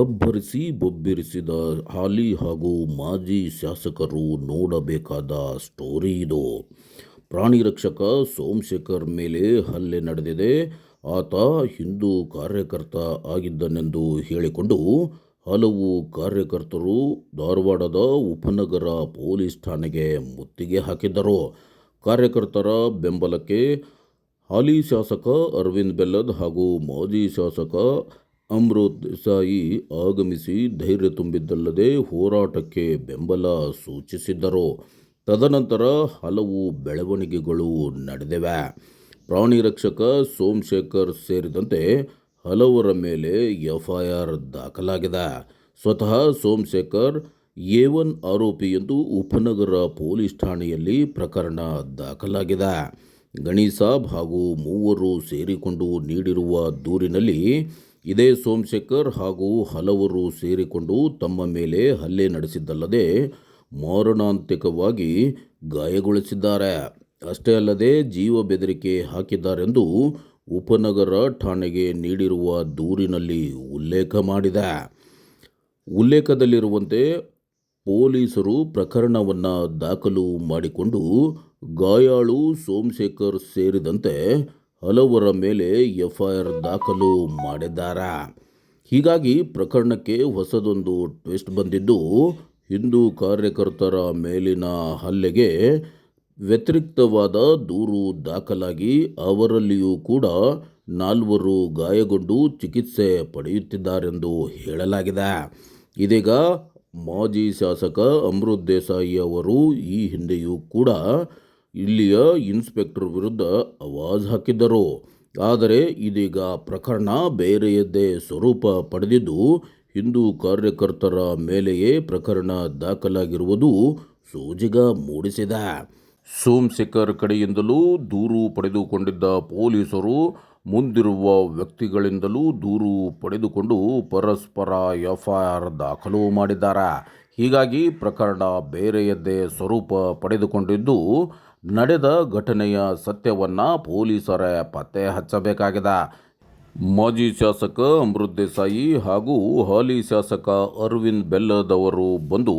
ಅಬ್ಬರಿಸಿ ಬೊಬ್ಬಿರಿಸಿದ ಹಾಲಿ ಹಾಗೂ ಮಾಜಿ ಶಾಸಕರು ನೋಡಬೇಕಾದ ಸ್ಟೋರಿ ಇದು. ಪ್ರಾಣಿ ರಕ್ಷಕ ಸೋಮಶೇಖರ್ ಮೇಲೆ ಹಲ್ಲೆ ನಡೆದಿದೆ. ಆತ ಹಿಂದೂ ಕಾರ್ಯಕರ್ತ ಆಗಿದ್ದನೆಂದು ಹೇಳಿಕೊಂಡು ಹಲವು ಕಾರ್ಯಕರ್ತರು ಧಾರವಾಡದ ಉಪನಗರ ಪೊಲೀಸ್ ಠಾಣೆಗೆ ಮುತ್ತಿಗೆ ಹಾಕಿದ್ದರು. ಕಾರ್ಯಕರ್ತರ ಬೆಂಬಲಕ್ಕೆ ಹಾಲಿ ಶಾಸಕ ಅರವಿಂದ್ ಬೆಲ್ಲದ್ ಹಾಗೂ ಮಾಜಿ ಶಾಸಕ ಅಮೃತ್ ದೇಸಾಯಿ ಆಗಮಿಸಿ ಧೈರ್ಯ ತುಂಬಿದ್ದಲ್ಲದೆ ಹೋರಾಟಕ್ಕೆ ಬೆಂಬಲ ಸೂಚಿಸಿದ್ದರು. ತದನಂತರ ಹಲವು ಬೆಳವಣಿಗೆಗಳು ನಡೆದಿವೆ. ಪ್ರಾಣಿ ರಕ್ಷಕ ಸೋಮಶೇಖರ್ ಸೇರಿದಂತೆ ಹಲವರ ಮೇಲೆ ಎಫ್ಐಆರ್ ದಾಖಲಾಗಿದೆ. ಸ್ವತಃ ಸೋಮಶೇಖರ್ ಎ ಒನ್ ಆರೋಪಿ ಎಂದು ಉಪನಗರ ಪೊಲೀಸ್ ಠಾಣೆಯಲ್ಲಿ ಪ್ರಕರಣ ದಾಖಲಾಗಿದೆ. ಗಣಿ ಸಾಬ್ ಹಾಗೂ ಮೂವರು ಸೇರಿಕೊಂಡು ನೀಡಿರುವ ದೂರಿನಲ್ಲಿ ಇದೇ ಸೋಮಶೇಖರ್ ಹಾಗೂ ಹಲವರು ಸೇರಿಕೊಂಡು ತಮ್ಮ ಮೇಲೆ ಹಲ್ಲೆ ನಡೆಸಿದ್ದಲ್ಲದೆ ಮಾರಣಾಂತಿಕವಾಗಿ ಗಾಯಗೊಳಿಸಿದ್ದಾರೆ. ಅಷ್ಟೇ ಅಲ್ಲದೆ ಜೀವ ಬೆದರಿಕೆ ಹಾಕಿದ್ದಾರೆಂದು ಉಪನಗರ ಠಾಣೆಗೆ ನೀಡಿರುವ ದೂರಿನಲ್ಲಿ ಉಲ್ಲೇಖ ಮಾಡಿದೆ. ಉಲ್ಲೇಖದಲ್ಲಿರುವಂತೆ ಪೊಲೀಸರು ಪ್ರಕರಣವನ್ನು ದಾಖಲು ಮಾಡಿಕೊಂಡು ಗಾಯಾಳು ಸೋಮಶೇಖರ್ ಸೇರಿದಂತೆ ಹಲವರ ಮೇಲೆ ಎಫ್ಐಆರ್ ದಾಖಲು ಮಾಡಿದ್ದಾರೆ. ಹೀಗಾಗಿ ಪ್ರಕರಣಕ್ಕೆ ಹೊಸದೊಂದು ಟ್ವಿಸ್ಟ್ ಬಂದಿದ್ದು, ಹಿಂದೂ ಕಾರ್ಯಕರ್ತರ ಮೇಲಿನ ಹಲ್ಲೆಗೆ ವ್ಯತಿರಿಕ್ತವಾದ ದೂರು ದಾಖಲಾಗಿ ಅವರಲ್ಲಿಯೂ ಕೂಡ ನಾಲ್ವರು ಗಾಯಗೊಂಡು ಚಿಕಿತ್ಸೆ ಪಡೆಯುತ್ತಿದ್ದಾರೆಂದು ಹೇಳಲಾಗಿದೆ. ಇದೀಗ ಮಾಜಿ ಶಾಸಕ ಅಮೃತ್ ದೇಸಾಯಿ ಅವರು ಈ ಹಿಂದೆಯೂ ಕೂಡ ಇಲ್ಲಿಯ ಇನ್ಸ್ಪೆಕ್ಟರ್ ವಿರುದ್ಧ ಅವಾಜ್ ಹಾಕಿದ್ದರು. ಆದರೆ ಇದೀಗ ಪ್ರಕರಣ ಬೇರೆಯದ್ದೇ ಸ್ವರೂಪ ಪಡೆದಿದ್ದು, ಹಿಂದೂ ಕಾರ್ಯಕರ್ತರ ಮೇಲೆಯೇ ಪ್ರಕರಣ ದಾಖಲಾಗಿರುವುದು ಸೋಜಿಗ ಮೂಡಿಸಿದೆ. ಸೋಮಶೇಖರ್ ಕಡೆಯಿಂದಲೂ ದೂರು ಪಡೆದುಕೊಂಡಿದ್ದ ಪೊಲೀಸರು ಮುಂದಿರುವ ವ್ಯಕ್ತಿಗಳಿಂದಲೂ ದೂರು ಪಡೆದುಕೊಂಡು ಪರಸ್ಪರ ಎಫ್ಐಆರ್ ದಾಖಲು ಮಾಡಿದ್ದಾರೆ. ಹೀಗಾಗಿ ಪ್ರಕರಣ ಬೇರೆಯದ್ದೇ ಸ್ವರೂಪ ಪಡೆದುಕೊಂಡಿದ್ದು, ನಡೆದ ಘಟನೆಯ ಸತ್ಯವನ್ನು ಪೊಲೀಸರೇ ಪತ್ತೆ ಹಚ್ಚಬೇಕಾಗಿದೆ. ಮಾಜಿ ಶಾಸಕ ಅಮೃತ್ ದೇಸಾಯಿ ಹಾಗೂ ಹಾಲಿ ಶಾಸಕ ಅರವಿಂದ್ ಬೆಲ್ಲದವರು ಬಂದು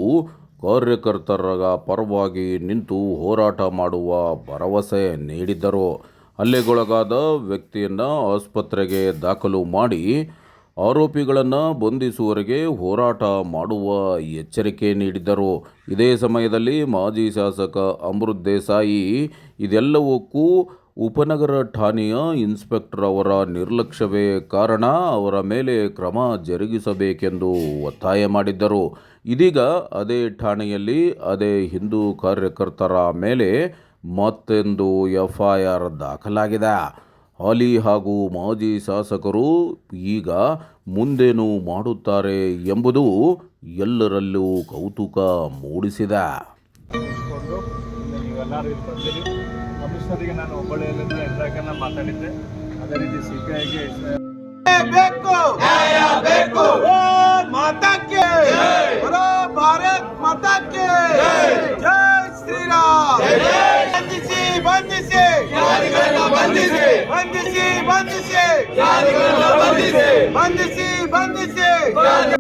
ಕಾರ್ಯಕರ್ತರ ಪರವಾಗಿ ನಿಂತು ಹೋರಾಟ ಮಾಡುವ ಭರವಸೆ ನೀಡಿದ್ದರು. ಹಲ್ಲೆಗೊಳಗಾದ ವ್ಯಕ್ತಿಯನ್ನು ಆಸ್ಪತ್ರೆಗೆ ದಾಖಲು ಮಾಡಿ ಆರೋಪಿಗಳನ್ನು ಬಂಧಿಸುವವರೆಗೆ ಹೋರಾಟ ಮಾಡುವ ಎಚ್ಚರಿಕೆ ನೀಡಿದ್ದರು. ಇದೇ ಸಮಯದಲ್ಲಿ ಮಾಜಿ ಶಾಸಕ ಅಮೃತ್ ದೇಸಾಯಿ ಇದೆಲ್ಲವಕ್ಕೂ ಉಪನಗರ ಠಾಣೆಯ ಇನ್ಸ್ಪೆಕ್ಟರ್ ಅವರ ನಿರ್ಲಕ್ಷ್ಯವೇ ಕಾರಣ ಅವರ ಮೇಲೆ ಕ್ರಮ ಜರುಗಿಸಬೇಕೆಂದು ಒತ್ತಾಯ ಮಾಡಿದ್ದರು. ಇದೀಗ ಅದೇ ಠಾಣೆಯಲ್ಲಿ ಅದೇ ಹಿಂದೂ ಕಾರ್ಯಕರ್ತರ ಮೇಲೆ ಮತ್ತೊಂದು ಎಫ್ಐಆರ್ ದಾಖಲಾಗಿದೆ. ಹಾಲಿ ಹಾಗೂ ಮಾಜಿ ಶಾಸಕರು ಈಗ ಮುಂದೇನು ಮಾಡುತ್ತಾರೆ ಎಂಬುದು ಎಲ್ಲರಲ್ಲೂ ಕೌತುಕ ಮೂಡಿಸಿದೆ. ಕೊಂಡು ಇಲ್ಲಿ ನೀವೆಲ್ಲರೂ ಇಲ್ಲಿ ಬಂದಿರಿ. ಕಮಿಷನರಿಗೆ ನಾನು ಹುಬ್ಬಳ್ಳಿಯಲ್ಲಿಂದ ಇದ್ರಾಗೆಲ್ಲ ಮಾತಾಡಿದ್ದೆ. ಅದೇ ರೀತಿ ಸಿಪಿಐಗೆ ಬೇಕು. ಬಂಧಿಸಿ ಬಂಧಿಸಿ. ಬಂಧಿಸಿ. ಬಂಧಿಸಿ ಬಂಧಿಸಿ.